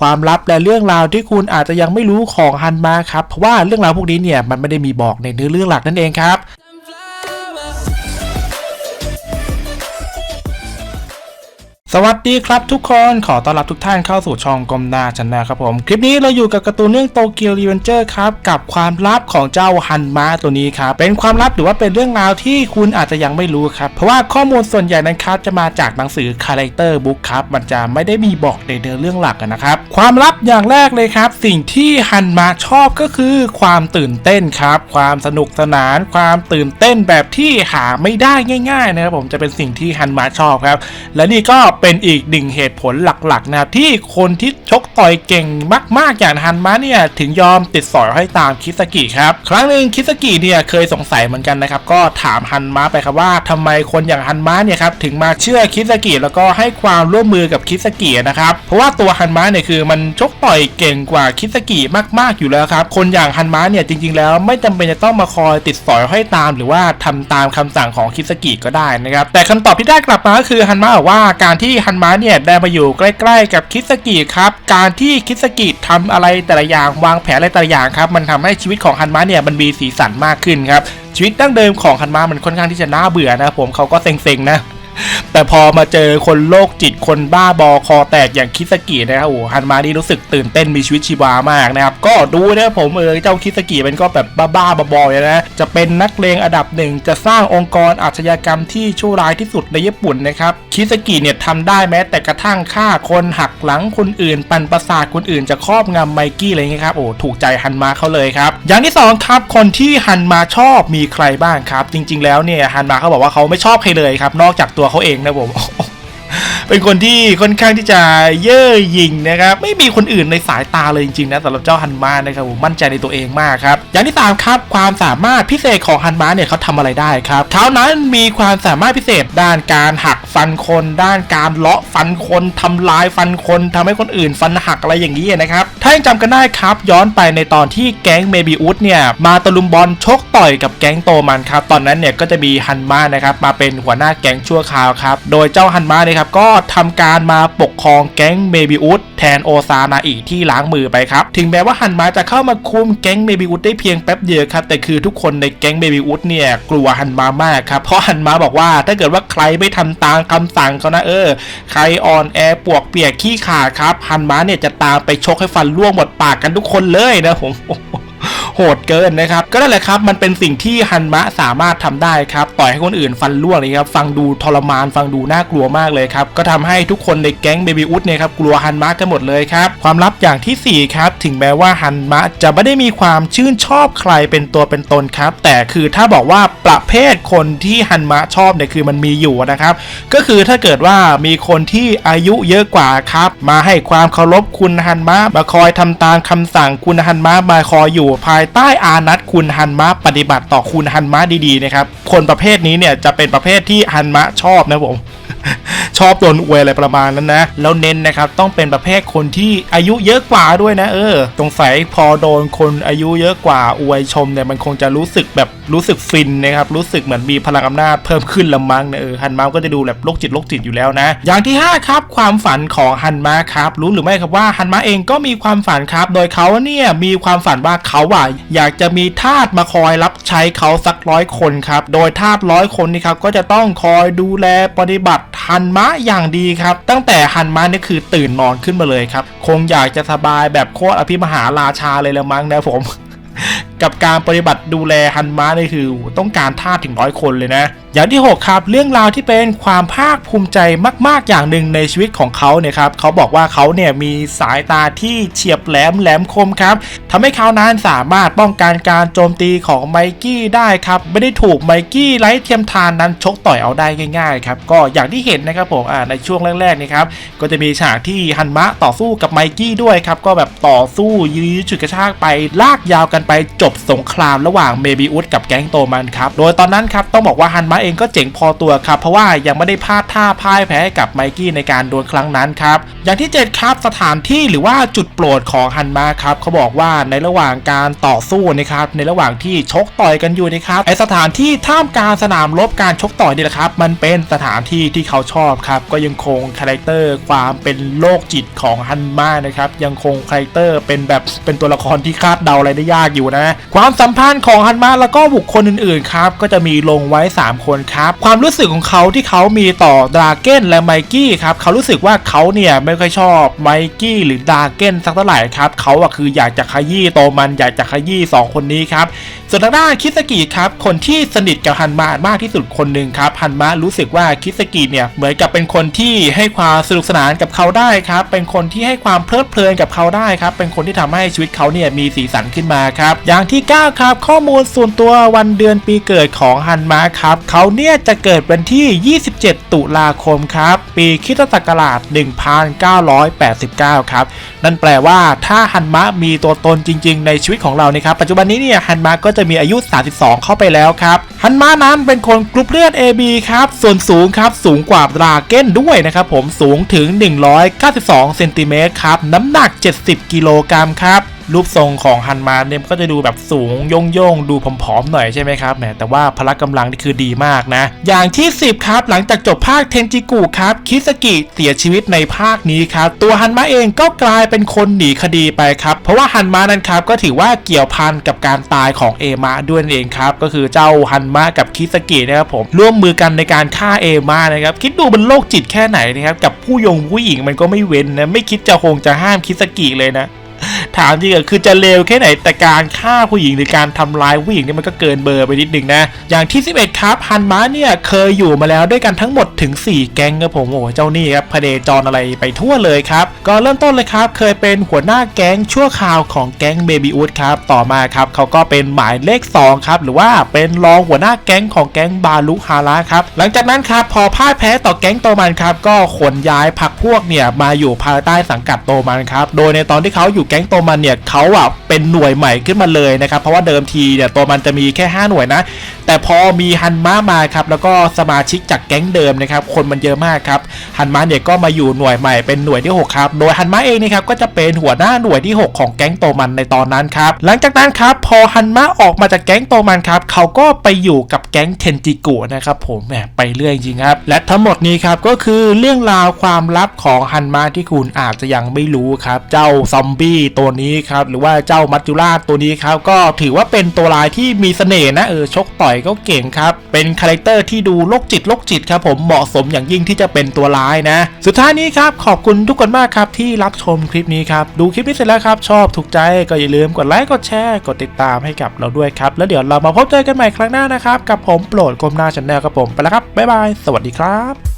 ความลับและเรื่องราวที่คุณอาจจะยังไม่รู้ของฮันมาครับ เพราะว่าเรื่องราวพวกนี้เนี่ยมันไม่ได้มีบอกในเนื้อเรื่องหลักนั่นเองครับ สวัสดีครับทุกคนขอต้อนรับทุกท่านเข้าสู่ช่องกลมนาชันนะครับผม คลิปนี้เราอยู่กับการ์ตูนเรื่องโตเกียวรีเวนเจอร์ครับ กับความลับของเจ้าฮันมาตัวนี้ครับ เป็นความลับหรือว่าเป็นเรื่องราวที่คุณอาจจะยังไม่รู้ครับ เพราะว่าข้อมูลส่วนใหญ่นั้นครับ จะมาจากหนังสือคาแรคเตอร์บุ๊กครับ มันจะไม่ได้มีบอกในเนื้อเรื่องหลักนะครับ ความลับอย่างแรกเลยครับ สิ่งที่ฮันมาชอบก็คือ ความตื่นเต้นครับ ความสนุกสนาน ความตื่นเต้นแบบที่หาไม่ได้ง่ายๆนะครับผมจะเป็นสิ่งที่ฮันมาชอบครับ และนี่ก็เป็นอีกหนึ่งเหตุผลหลักๆนะครับที่คนที่ชกต่อยเก่งมากๆอย่างฮันมาเนี่ยถึงยอมติดสอยให้ตามคิสกิครับครั้งหนึ่งคิสกิเนี่ยเคยสงสัยเหมือนกันนะครับก็ถามฮันมาไปครับว่าทำไมคนอย่างฮันมาเนี่ยครับถึงมาเชื่อคิสกิแล้วก็ให้ความร่วมมือกับคิสกินะครับเพราะว่าตัวฮันมาเนี่ยคือมันชกต่อยเก่งกว่าคิสกิมาก ๆอยู่แล้วครับคนอย่างฮันมาเนี่ยจริง ๆ แล้วไม่จำเป็นจะต้องมาคอยติดสอยให้ตาม หรือว่าทำตามคำสั่งของคิสกิก็ได้นะครับแต่คำตอบที่ได้กลับมาก็คือฮันมาบอกว่าการที่ที่ฮันมาเนี่ยได้มาอยู่ใกล้ ๆ กับคิสกิครับการที่คิสกิทำอะไรแต่ละอย่างวางแผนอะไรแต่ละอย่างครับมันทำให้ชีวิตของฮันมาเนี่ยมันมีสีสันมากขึ้นครับชีวิตดั้งเดิมของฮันมามันค่อนข้างที่จะน่าเบื่อนะครับผมเขาก็เซ็งๆนะ แต่พอมาเจอคนโรคจิตคนบ้าบอคอแตกอย่างคิสกินะครับโอ้ฮันมานี่รู้สึกตื่นเต้นมีชีวิตชีวามากนะครับก็ดูนะผมเออเจ้าคิสกิมันก็แบบบ้าๆบอๆเลยนะจะเป็นนักเลงอันดับหนึ่งจะสร้างองค์กรอาชญากรรมที่ชั่วร้ายที่สุดในญี่ปุ่นนะครับคิสกิเนี่ยทำได้แม้แต่กระทั่งฆ่าคนหักหลังคนอื่น ปั่นประสาทคนอื่นจะครอบงำไมกี้อะไรเงี้ยครับโอ้ถูกใจฮันมาเขาเลยครับอย่างที่สองครับคนที่ฮันมาชอบมีใครบ้างครับ จริง ๆ แล้วเนี่ยฮันมาเขาบอกว่าเขาไม่ชอบใครเลยครับนอกจากตัวเขาเองนะผม เป็นคนที่ค่อนข้างที่จะเย่อหยิ่งนะครับไม่มีคนอื่นในสายตาเลยจริงๆนะสำหรับเจ้าฮันมานะครับผมมั่นใจในตัวเองมากครับอย่างที่สามครับความสามารถพิเศษของฮันมาเนี่ยเขาทำอะไรได้ครับเขานั้นมีความสามารถพิเศษด้านการหักฟันคน ด้านการเลาะฟันคนทำลายฟันคนทำให้คนอื่นฟันหักอะไรอย่างนี้นะครับถ้ายังจำกันได้ครับย้อนไปในตอนที่แก๊งเมบิอุสเนี่ยมาตะลุมบอลชกต่อยกับแก๊งโตมันครับตอนนั้นเนี่ยก็จะมีฮันมานะครับมาเป็นหัวหน้าแก๊งชั่วคราวครับโดยเจ้าฮันมาเนี่ยครับก็ทำการมาปกครองแก๊งเมบิอุสแทนโอซานาอิที่ล้างมือไปครับ ถึงแม้ว่าฮันมาจะเข้ามาคุมแก๊งเมบิอุสได้เพียงแป๊บเดียวครับ แต่คือทุกคนในแก๊งเมบิอุสเนี่ยกลัวฮันมามากครับ เพราะฮันมาบอกว่าถ้าเกิดว่าใครไม่ทำตามคำสั่งเขานะเออ ใครอ่อนแอปวกเปียกขี้ขาครับฮันมาเนี่ยจะตามไปชกให้ฟันร่วงหมดปากกันทุกคนเลยนะผม หดเกินนะครับ ก็นั่นแหละครับ มันเป็นสิ่งที่ฮันมะสามารถทำได้ครับ ต่อยให้คนอื่นฟันร่วงเลยครับฟังดูทรมานฟังดูน่ากลัวมากเลยครับ ก็ทำให้ทุกคนในแก๊งเบบี้อุดเนี่ยครับกลัวฮันมะกันหมดเลยครับความลับอย่างที่ 4 ครับ ถึงแม้ว่าฮันมะจะไม่ได้มีความชื่นชอบใครเป็นตัวเป็นตนครับ แต่คือถ้าบอกว่าประเภทคนที่ฮันมะชอบเนี่ยคือมันมีอยู่นะครับ ก็คือถ้าเกิดว่ามีคนที่อายุเยอะกว่าครับ มาให้ความเคารพคุณฮันมะมาคอยทำตามคำสั่งคุณฮันมะมาคอยอยู่ภายใต้อานัตคุณฮันมะปฏิบัติต่อคุณฮันมะดีๆนะครับคนประเภทนี้เนี่ยจะเป็นประเภทที่ฮันมะชอบนะผม ชอบโดนอวยอะไรประมาณนั้นนะ แล้วเน้นนะครับต้องเป็นประเภทคนที่อายุเยอะกว่าด้วยนะ เออสงสัยพอโดนคนอายุเยอะกว่าอวยชมเนี่ยมันคงจะรู้สึกแบบรู้สึกฟินนะครับรู้สึกเหมือนมีพลังอำนาจเพิ่มขึ้นละมั้งนะเออฮันมาก็จะดูแบบโรคจิตโรคจิตอยู่แล้วนะ อย่างที่ 5 ครับ ความฝันของฮันมาครับรู้หรือไม่ครับว่าฮันมาเองก็มีความฝันครับ โดยเขาเนี่ยมีความฝันว่าเขาอะอยากจะมีทาสมาคอยรับใช้เขาสักร้อยคนครับโดยทาสร้อยคนนี่ครับก็จะต้องคอยดูแลปฏิบัติ หันมะอย่างดีครับ ตั้งแต่หันมะนี่คือตื่นนอนขึ้นมาเลยครับ คงอยากจะสบายแบบโคตรอภิมหาราชาเลยละมั้งนะผม กับการปฏิบัติดูแลฮันมะนี่คือต้องการทาสถึงร้อยคนเลยนะ อย่างที่ 6 ครับ เรื่องราวที่เป็นความภาคภูมิใจมาก ๆ อย่างหนึ่งในชีวิตของเขาเนี่ยครับเขาบอกว่าเขาเนี่ยมีสายตาที่เฉียบแหลมแหลมคมครับทำให้เขานั้นสามารถป้องกันการโจมตีของไมกี้ได้ครับไม่ได้ถูกไมกี้ไร้เทียมทานนั้นชกต่อยเอาได้ง่าย ๆ ครับ ก็อย่างที่เห็นนะครับผมในช่วงแรกๆนี่ครับก็จะมีฉากที่ฮันมะต่อสู้กับไมกี้ด้วยครับก็แบบต่อสู้ยื้อฉุดกระชากไปลากยาวกันไปจบบสงครามระหว่างเมบิอุสกับแก๊งโตมันครับโดยตอนนั้นครับต้องบอกว่าฮันมะเองก็เจ๋งพอตัวครับเพราะว่ายังไม่ได้พลาดท่าพ่ายแพ้กับไมกี้ในการดวลครั้งนั้นครับอย่างที่เจ็ดครับสถานที่หรือว่าจุดโปรดของฮันมะครับเขาบอกว่าในระหว่างการต่อสู้นะครับในระหว่างที่ชกต่อยกันอยู่นะครับไอสถานที่ท่ามกลางสนามรบการชกต่อยนี่แหละครับมันเป็นสถานที่ที่เขาชอบครับก็ยังคงคาแรคเตอร์ความเป็นโรคจิตของฮันมะนะครับยังคงคาแรคเตอร์เป็นแบบเป็นตัวละครที่คาดเดาอะไรได้ยากอยู่นะความสัมพันธ์ของฮันมะแล้วก็บุคคลอื่นๆครับก็จะมีลงไว้ 3 คนครับ ความรู้สึกของเขาที่เขามีต่อดราเก้นและไมกี้ครับเขารู้สึกว่าเขาเนี่ยไม่ค่อยชอบไมกี้หรือดราเก้นสักเท่าไหร่ครับเขาอะคืออยากจะขยี้โตมันอยากจะขยี้สองคนนี้ครับส่วนทางด้านคิสกิครับคนที่สนิทกับฮันมะมากที่สุดคนหนึ่งครับฮันมะรู้สึกว่าคิสกิเนี่ยเหมือนกับเป็นคนที่ให้ความสนุกสนานกับเขาได้ครับเป็นคนที่ให้ความเพลิดเพลินกับเขาได้ครับเป็นคนที่ทำให้ชีวิตเขาเนี่ยมีสีสันขึ้นมาครับอย่างที่ 9 ครับ ข้อมูลส่วนตัววันเดือนปีเกิดของฮันมะครับ เขาเนี่ยจะเกิดวันที่ 27 ตุลาคมครับ ปีคริตศักราช 1989 ครับ นั่นแปลว่าถ้าฮันมะมีตัวตนจริง ๆ ในชีวิตของเรานะครับ ปัจจุบันนี้เนี่ยฮันมะก็จะมีอายุ 32 เข้าไปแล้วครับฮันมะนั้นเป็นคนกรุ๊ปเลือด AB ครับ ส่วนสูงครับสูงกว่าดราเก้นด้วยนะครับผมสูงถึง 192 เซนติเมตรครับ น้ำหนัก 70 กิโลกรัมครับ รูปทรงของฮันมาเนี่ยก็จะดูแบบสูงโยงๆดูผอมๆหน่อยใช่ไหมครับแหมแต่ว่าพละกำลังนี่คือดีมากนะ อย่างที่ 10 ครับ หลังจากจบภาคเทนจิกุครับคิสกิเสียชีวิตในภาคนี้ครับตัวฮันมาเองก็กลายเป็นคนหนีคดีไปครับ เพราะว่าฮันมานั้นครับก็ถือว่าเกี่ยวพันกับการตายของเอมะด้วยนั่นเองครับก็คือเจ้าฮันมะกับคิสกินะครับผมร่วมมือกันในการฆ่าเอมะนะครับคิดดูมันโรคจิตแค่ไหนนะครับกับผู้ยงผู้หญิงมันก็ไม่เว้นนะไม่คิดจะคงจะห้ามคิสกิเลยนะ ถามจริงอะคือจะเลวแค่ไหนแต่การฆ่าผู้หญิงหรือการทำร้ายผู้หญิงเนี่ยมันก็เกินเบอร์ไปนิดนึงนะ อย่างที่ 11 ครับฮันมะเนี่ยเคยอยู่มาแล้วด้วยกันทั้งหมดถึง 4 แก๊งครับผมโอ้เจ้านี่ครับพเดจรอะไรไปทั่วเลยครับ ก็เริ่มต้นเลยครับ เคยเป็นหัวหน้าแก๊งชั่วคราวของแก๊งเบบี้อูดครับ ต่อมาครับเขาก็เป็นหมายเลข 2 ครับ หรือว่าเป็นรองหัวหน้าแก๊งของแก๊งบาลุฮาระครับ หลังจากนั้นครับพอพ่ายแพ้ต่อแก๊งโตมันครับ ก็ขนย้ายพักพวกเนี่ยมาอยู่ภายใต้สังกัดโตมันครับ โดยในตอนที่เขาอยู่แก๊งโตมันเนี่ยเขาอะเป็นหน่วยใหม่ขึ้นมาเลยนะครับ เพราะว่าเดิมทีเนี่ยตัวมันจะมีแค่ 5 หน่วยนะ แต่พอมีฮันมามาครับแล้วก็สมาชิกจากแก๊งเดิมนะครับคนมันเยอะมากครับฮันมาเนี่ยก็มาอยู่หน่วยใหม่เป็นหน่วยที่ 6 ครับ โดยฮันมาเองนะครับก็จะเป็นหัวหน้าหน่วยที่ 6 ของแก๊งโตมันในตอนนั้นครับหลังจากนั้นครับพอฮันมาออกมาจากแก๊งโตมันครับเขาก็ไปอยู่กับแก๊งเทนจิกุนะครับผมแหมไปเรื่อยจริงครับ และทั้งหมดนี้ครับก็คือเรื่องราวความลับของฮันมาที่คุณอาจจะยังไม่รู้ครับ เจ้าซอมบี้ตัวนี้ครับหรือว่าเจ้ามัจจุราชตัวนี้ครับก็ถือว่าเป็นตัวลายที่มีเสน่ห์นะเออชกต่อยก็เก่งครับเป็นคาแรคเตอร์ที่ดูโรคจิตโรคจิตครับผมเหมาะสมอย่างยิ่งที่จะเป็นตัวร้ายนะ สุดท้ายนี้ครับขอบคุณทุกคนมากครับที่รับชมคลิปนี้ครับดูคลิปนี้เสร็จแล้วครับชอบถูกใจก็อย่าลืมกดไลค์กดแชร์กดติดตามให้กับเราด้วยครับแล้วเดี๋ยวเรามาพบเจอกันใหม่ครั้งหน้านะครับกับผมโปรดกลมหน้าช n แนลครับผมไปแล้วครับบ๊ายบายสวัสดีครับ